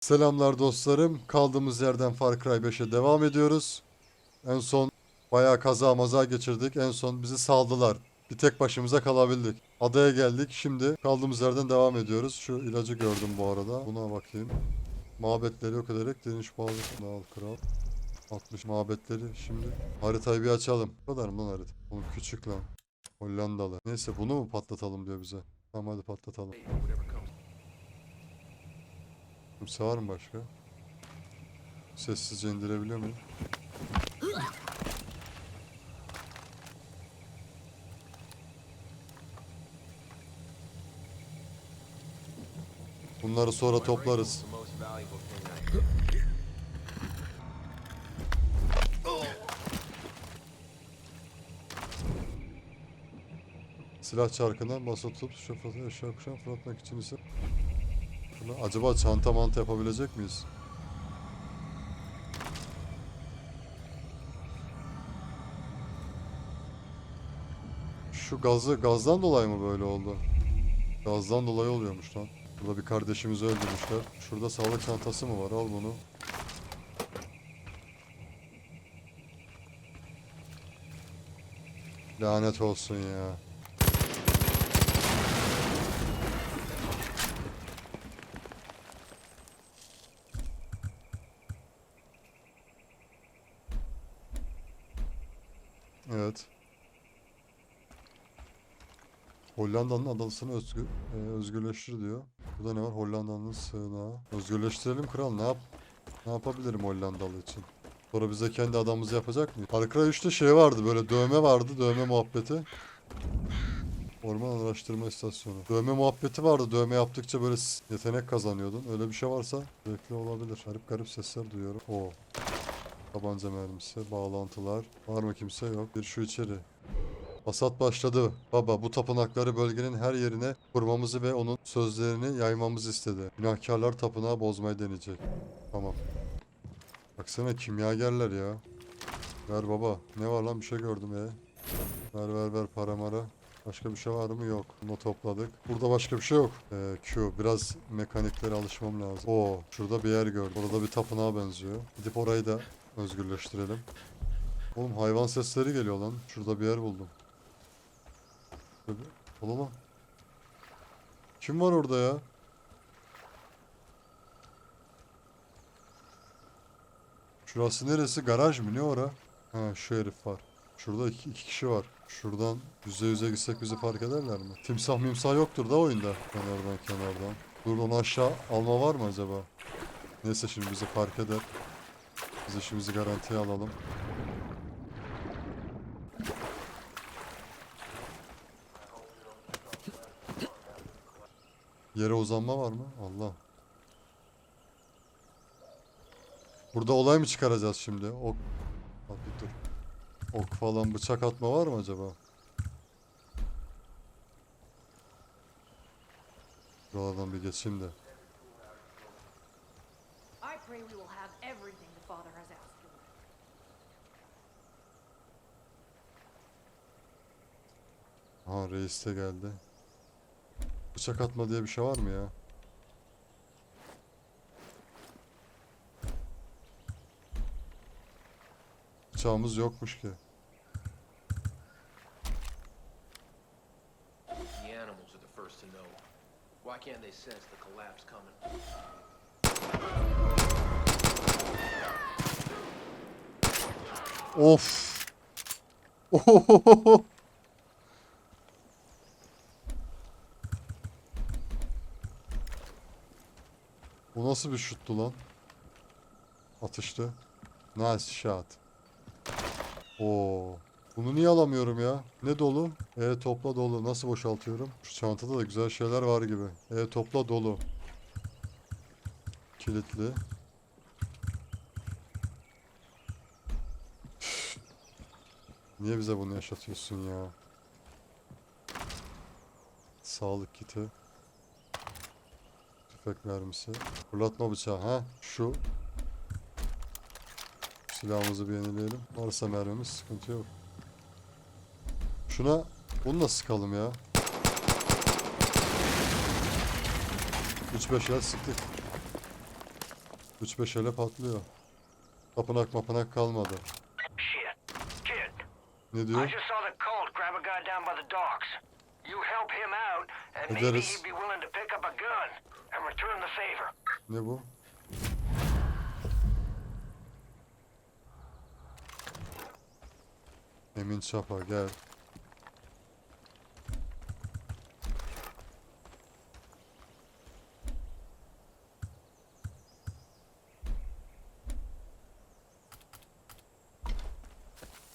Selamlar dostlarım. Kaldığımız yerden Far Cry 5'e devam ediyoruz. En son bayağı kaza maza geçirdik. En son bizi saldılar. Bir tek başımıza kalabildik. Adaya geldik. Şimdi kaldığımız yerden devam ediyoruz. Şu ilacı gördüm bu arada. Buna bakayım. Mabetleri yok ederek direniş bağlı. Al kral. 60 mabetleri şimdi. Haritayı bir açalım. Bu kadar mı lan harita? Oğlum küçük lan. Hollandalı. Neyse bunu mu patlatalım diyor bize. Tamam hadi patlatalım. Kimse var mı başka? Sessizce indirebiliyor muyum? Bunları sonra toplarız. Silah çarkına basa tutup şoförü eşya kuşan fırlatmak için ise Şuna, acaba çanta mantı yapabilecek miyiz? Şu gazı gazdan dolayı mı böyle oldu? Gazdan dolayı oluyormuş lan. Burada bir kardeşimizi öldürmüşler. Şurada sağlık çantası mı var? Al bunu. Lanet olsun ya. Evet. Hollanda'nın adasını özgür, e, özgürleştir diyor. Burada ne var? Hollanda'nın sığınağı. Özgürleştirelim kral. Ne yap? Ne yapabilirim Hollandalı için? Sonra bize kendi adamımızı yapacak mıyız? Far Cry 3'te şey vardı böyle dövme vardı. Dövme muhabbeti. Orman araştırma istasyonu. Dövme muhabbeti vardı. Dövme yaptıkça böyle yetenek kazanıyordun. Öyle bir şey varsa zevkli olabilir. Garip garip sesler duyuyorum. Oo. Tabanca mermisi, bağlantılar. Var mı kimse yok. Bir şu içeri. Hasat başladı. Baba bu tapınakları bölgenin her yerine kurmamızı ve onun sözlerini yaymamızı istedi. Günahkarlar tapınağı bozmayı deneyecek. Tamam. Baksana kimyagerler ya. Ver baba. Ne var lan bir şey gördüm ya. Ver ver ver para mara. Başka bir şey var mı? Yok. Bunu topladık. Burada başka bir şey yok. Ee, Q. Biraz mekaniklere alışmam lazım. Oo. Şurada bir yer gördüm. Orada bir tapınağa benziyor. Gidip orayı da özgürleştirelim. Oğlum hayvan sesleri geliyor lan. Şurada bir yer buldum. Böyle... Ola lan. Kim var orada ya? Şurası neresi? Garaj mı? Ne ora? Ha şu herif var. Şurada iki, iki kişi var. Şuradan yüze yüze gitsek bizi fark ederler mi? Timsah mimsah yoktur da oyunda. Kenardan kenardan. Dur onu aşağı alma var mı acaba? Neyse şimdi bizi fark eder. Biz işimizi garantiye alalım. Yere uzanma var mı? Allah. Burada olay mı çıkaracağız şimdi? Ok. Bak bir dur. Ok falan bıçak atma var mı acaba? Buralardan bir geçeyim de. I pray we will have everything the Father has asked for. Ha reis de geldi. Bıçak atma diye bir şey var mı ya? Bıçağımız yokmuş ki. The animals are the first to know. Why can't they sense the collapse coming? Of. Ohohoho. Bu nasıl bir şuttu lan? Atıştı. Nice shot. Oo. Bunu niye alamıyorum ya? Ne dolu? E topla dolu. Nasıl boşaltıyorum? Şu çantada da güzel şeyler var gibi. E topla dolu. Kilitli. Niye bize bunu yaşatıyorsun ya? Sağlık kiti. Tüfek mermisi. Fırlatma bıçağı. Ha şu. Silahımızı bir yenileyelim. Varsa mermimiz sıkıntı yok. Şuna bunu da sıkalım ya. 3-5 yer sıktık. 3-5 ele patlıyor. Tapınak mapınak kalmadı. Ne diyor? just Ne bu? Emin Çapa gel.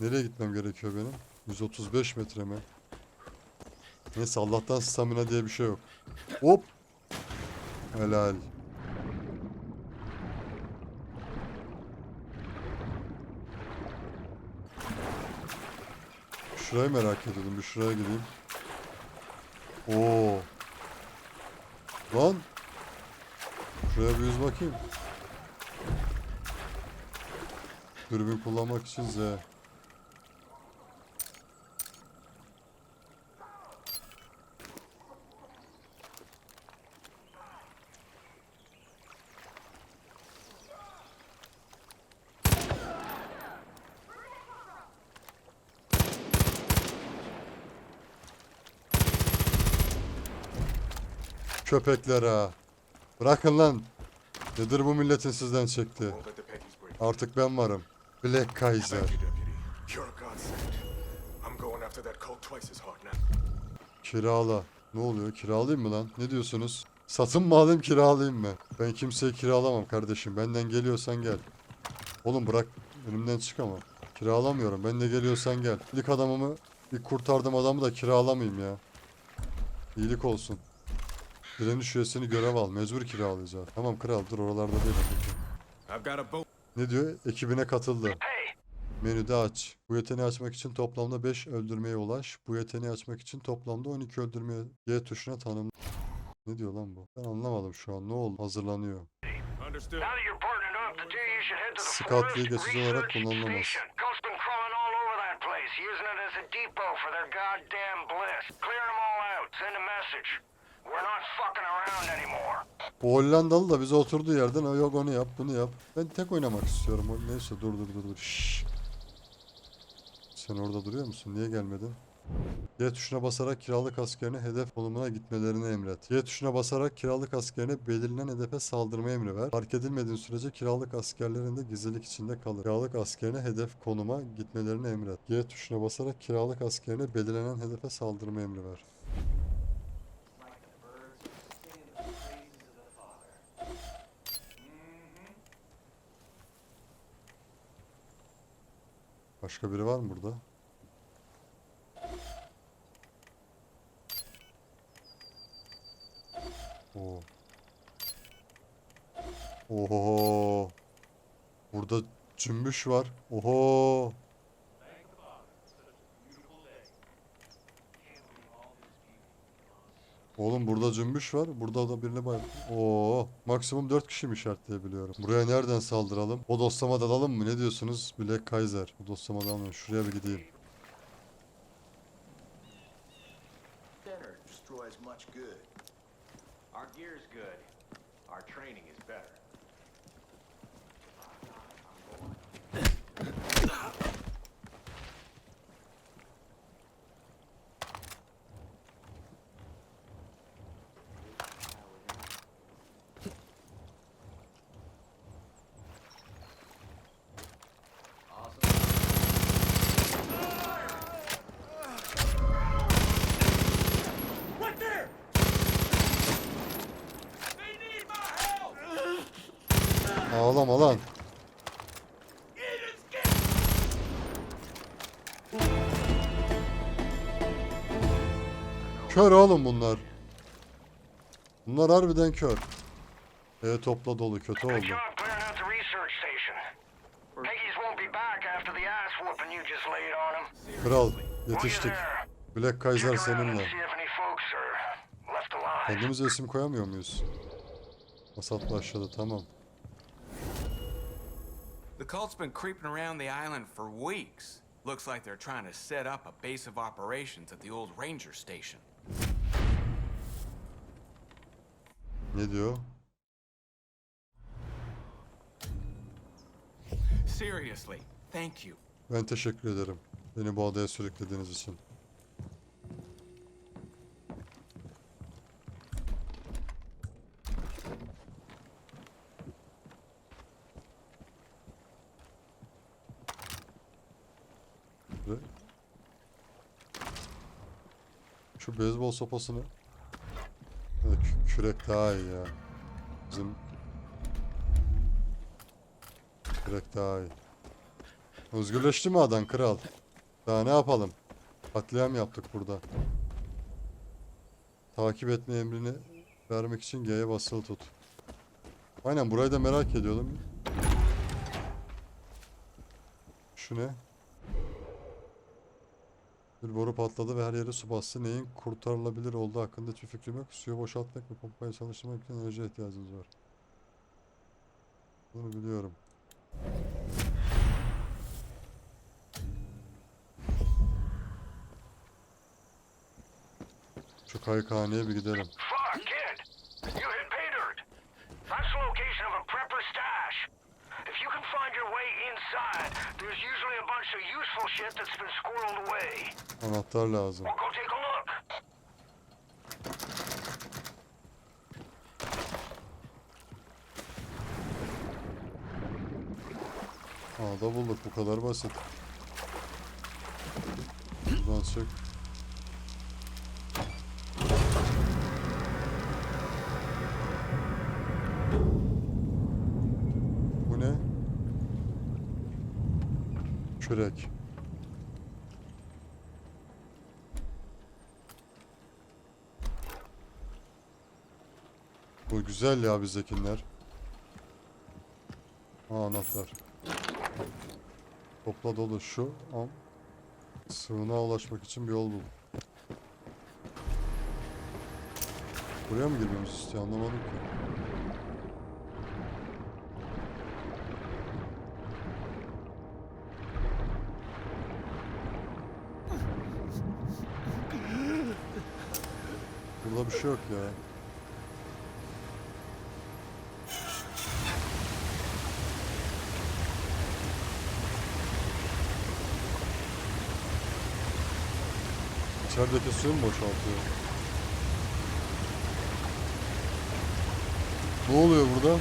Nereye gitmem gerekiyor benim? 135 metre mi? Neyse Allah'tan stamina diye bir şey yok. Hop! Helal. Şurayı merak ediyordum. Bir şuraya gideyim. Oo. Lan. Şuraya bir yüz bakayım. Dürbün kullanmak için Z. Köpekler ha. Bırakın lan. Nedir bu milletin sizden çekti? Artık ben varım. Black Kaiser. Kirala. Ne oluyor? Kiralayayım mı lan? Ne diyorsunuz? Satın mı alayım kiralayayım mı? Ben kimseyi kiralamam kardeşim. Benden geliyorsan gel. Oğlum bırak. Önümden çık ama. Kiralamıyorum. Ben de geliyorsan gel. İlk adamımı, ilk kurtardığım adamı da kiralamayayım ya. İyilik olsun. Direniş üyesini görev al. Mecbur kiralayacağız. Tamam kral dur oralarda boat. Ne diyor? Ekibine katıldı. Menüde aç. Bu yeteneği açmak için toplamda 5 öldürmeye ulaş. Bu yeteneği açmak için toplamda 12 öldürmeye Y tuşuna tanım. Ne diyor lan bu? Ben anlamadım şu an. Ne oldu? Hazırlanıyor. The Scout geçici olarak kullanılamaz. using it as a depot for their goddamn bliss. Clear them all out. Send a message. Bu Hollandalı da bize oturduğu yerden "Aa, yok onu yap bunu yap. Ben tek oynamak istiyorum. O- Neyse dur dur dur dur. Şşş. Sen orada duruyor musun? Niye gelmedin? Y tuşuna basarak kiralık askerine hedef konumuna gitmelerini emret. Y tuşuna basarak kiralık askerine belirlenen hedefe saldırma emri ver. Fark edilmediğin sürece kiralık askerlerin de gizlilik içinde kalır. Kiralık askerine hedef konuma gitmelerini emret. Y tuşuna basarak kiralık askerine belirlenen hedefe saldırma emri ver. Başka biri var mı burada? Oo. Oho. Burada cümbüş var. Oho. Oğlum burada cümbüş var. Burada da birine bay. Oo, maksimum 4 kişi mi işaretleyebiliyorum? Buraya nereden saldıralım? O doslama dalalım mı? Ne diyorsunuz? Black Kaiser. O doslama dalalım. Şuraya bir gideyim. Ağlama lan. Kör oğlum bunlar. Bunlar harbiden kör. E topla dolu kötü oldu. Kral yetiştik. Black Kaiser seninle. Kendimize isim koyamıyor muyuz? Hasat başladı tamam. The cult's been creeping around the island for weeks. Looks like they're trying to set up a base of operations at the old ranger station. Ne diyor? Seriously, thank you. Ben teşekkür ederim. Beni bu adaya sürüklediğiniz için. Şu beyzbol sopasını kürek daha iyi ya. Bizim kürek daha iyi. Özgürleşti mi adam kral? Daha ne yapalım? Katliam yaptık burada. Takip etme emrini vermek için G'ye basılı tut. Aynen burayı da merak ediyordum. Şu ne? Bir boru patladı ve her yere su bastı. Neyin kurtarılabilir olduğu hakkında hiçbir fikrim yok. Suyu boşaltmak ve pompayı çalıştırmak için enerji ihtiyacınız var. Bunu biliyorum. Şu kayıkhaneye bir gidelim. Fuck, kid! You hit pay dirt! That's the location of a prepper stash. If you can find your way inside, there's usually a bunch of useful shit that's been squirreled away. Anahtar lazım. We'll go take a look. Aa da bulduk. Bu kadar basit. Buradan çık. Kürek. Bu güzel ya bizdekiler. Aa anahtar. Topla dolu şu an sığınağa ulaşmak için bir yol bul. Buraya mı girmemizi istiyor anlamadım ki. Burada bir şey yok ya. İçerideki suyu mu boşaltıyor? Ne oluyor burada?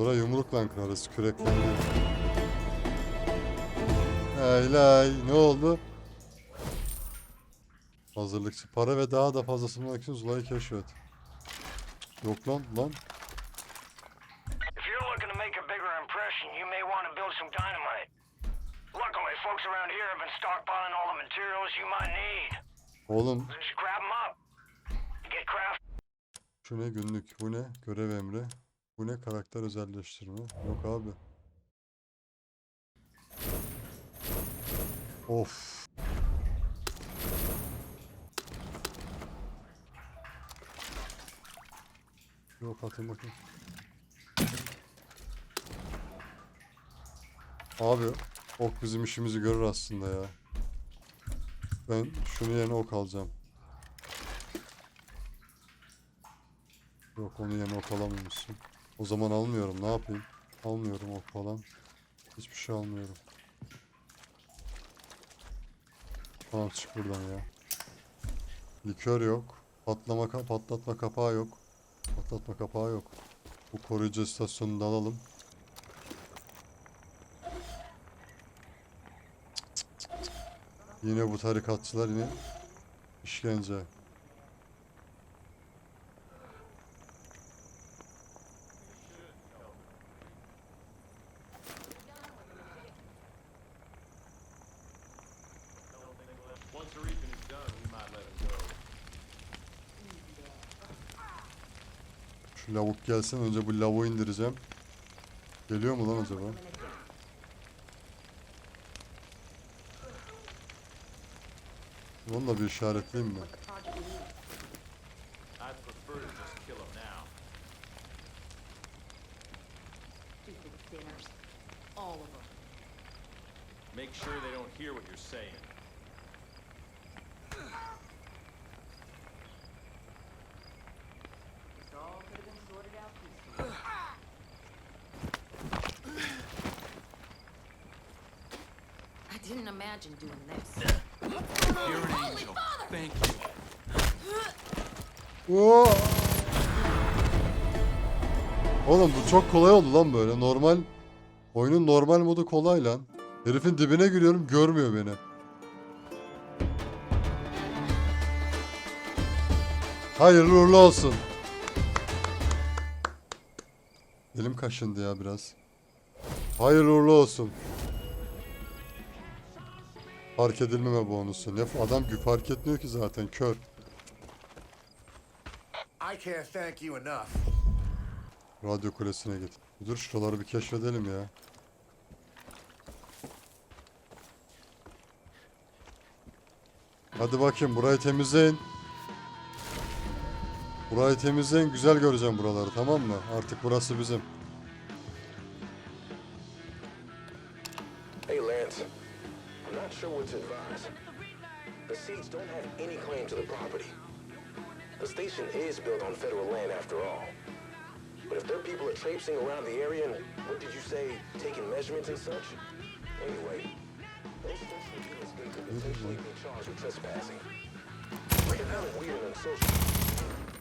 Zora yumrukla kırarız, kürekle. Lay lay, ne oldu? Hazırlıkçı. Para ve daha da fazlasını bulmak için Zula'yı keşfet. Yok lan, lan. If you're looking to make a bigger impression, you may want to build some dynamite. Luckily, folks around here have been stockpiling all the materials you might need. Oğlum, şu ne günlük, bu ne? Görev emri. Bu ne karakter özelleştirme? Yok abi. Of. Yok atın bakayım. Abi ok bizim işimizi görür aslında ya. Ben şunu yerine ok alacağım. Yok onu yerine ok alamıyormuşsun. O zaman almıyorum ne yapayım? Almıyorum ok falan. Hiçbir şey almıyorum. Tamam çık buradan ya. Likör yok. Patlama ka- patlatma kapağı yok. Patlatma kapağı yok. Bu koruyucu istasyonunu da alalım. Yine bu tarikatçılar yine işkence. Lavuk gelsin. Önce bu lavuğu indireceğim. Geliyor mu lan acaba? Onu da bir işaretleyeyim mi? Make sure they don't hear what you're saying. You're an angel. Oo! Oğlum bu çok kolay oldu lan böyle. Normal oyunun normal modu kolay lan. Herifin dibine giriyorum görmüyor beni. Hayırlı uğurlu olsun. Elim kaşındı ya biraz. Hayırlı uğurlu olsun. Fark edilmeme bonusu. Ne adam fark etmiyor ki zaten kör. I can't thank you enough. Radyo kulesine git. Dur şuraları bir keşfedelim ya. Hadi bakayım burayı temizleyin. Burayı temizleyin. Güzel göreceğim buraları tamam mı? Artık burası bizim. Station is built on federal land after all. But if their people are traipsing around the area and, what did you say, taking measurements and such? Anyway, those station units could potentially be charged with trespassing. They're kind of weird and unsocial.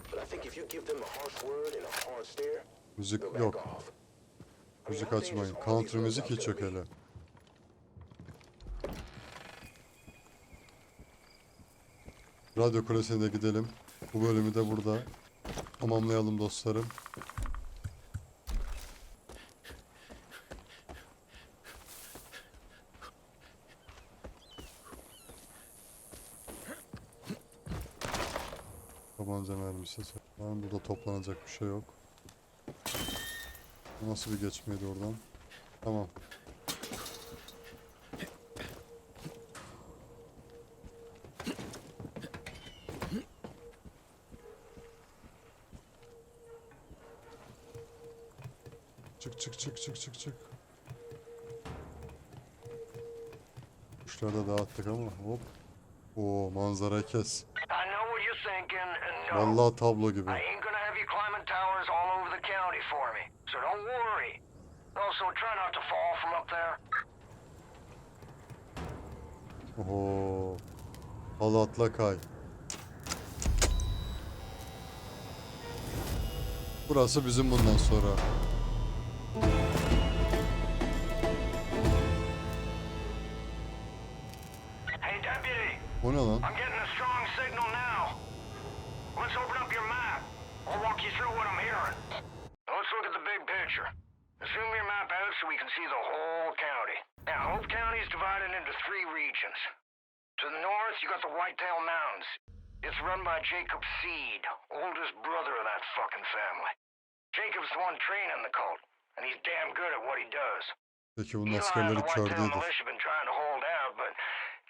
But I think if you give them a harsh word and a hard stare, Müzik yok. Müzik açmayın. Country müzik hiç yok hele. Radyo kulesine de gidelim. Bu bölümü de burada tamamlayalım dostlarım. Tabanca mermisi. Burada toplanacak bir şey yok. Nasıl bir geçmeydi oradan? Tamam. Çık çık çık çık çık çık. Kuşları da dağıttık ama hop. Oo manzara kes. Vallahi tablo gibi. I ain't gonna have you climbing towers O ne lan? I'm getting a strong signal now. Let's open up your map. I'll walk you through what I'm hearing. Let's look at the big picture. Zoom your map out so we can see the whole county. Now, Hope County is divided into three regions. To the north, you got the Whitetail Mountains. It's run by Jacob Seed, oldest brother of that fucking family. Jacob's the one training the cult, and he's damn good at what he does. Peki bunun Eli and askerleri the kör Whitetail değildir. militia been trying to hold out, but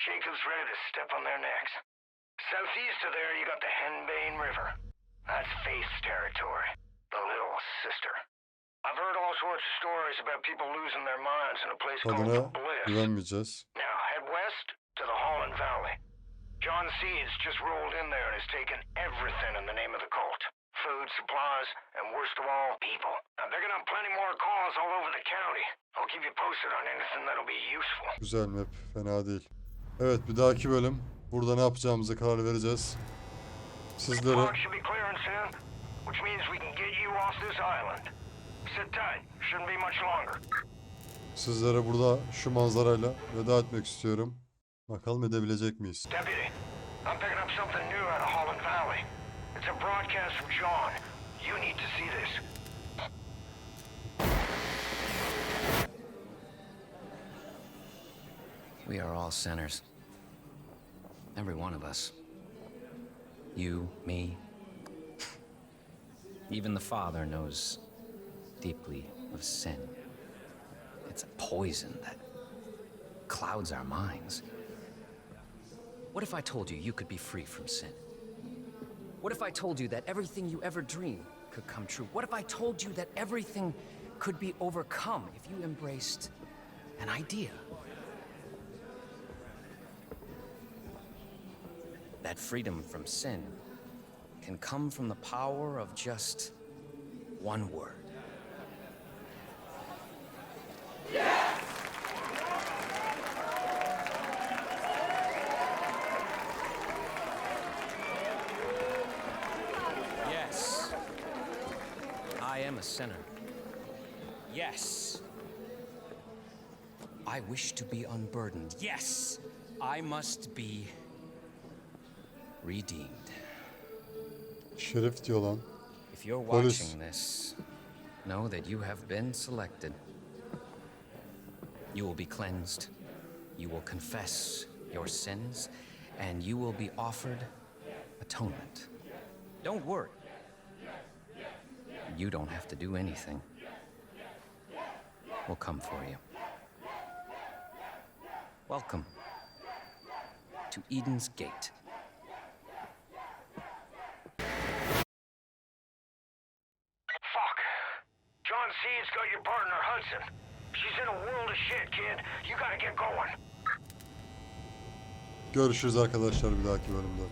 Jacob's ready to step on their necks. Southeast of there, you got the Henbane River. That's Faith's territory. The little sister. I've heard all sorts of stories about people losing their minds in a place called Tadına the Bliss. güvenmeyeceğiz. Now head west to the Holland Valley. John Seeds just rolled in there and has taken everything in the name of the cult. Food, supplies, and worst of all, people. Now they're gonna have plenty more calls all over the county. I'll keep you posted on anything that'll be useful. Güzel map. Fena değil. Evet bir dahaki bölüm burada ne yapacağımıza karar vereceğiz. Sizlere sizlere burada şu manzarayla veda etmek istiyorum. Bakalım edebilecek miyiz? Deputy, I'm picking up something new out of Holland Valley. It's a broadcast from John. You need to see this. We are all sinners. Every one of us. You, me. Even the Father knows deeply of sin. It's a poison that clouds our minds. What if I told you you could be free from sin? What if I told you that everything you ever dreamed could come true? What if I told you that everything could be overcome if you embraced an idea. That freedom from sin can come from the power of just one word. Yes. yes, I am a sinner. Yes. I wish to be unburdened. Yes. I must be redeemed. Şerif diyor lan. If you're Polis. watching this, know that you have been selected. You will be cleansed. You will confess your sins, and you will be offered atonement. Don't worry. You don't have to do anything. We'll come for you. Welcome to Eden's Gate. Hudson. She's in a world of shit, kid. You gotta get going. Görüşürüz arkadaşlar bir dahaki bölümde.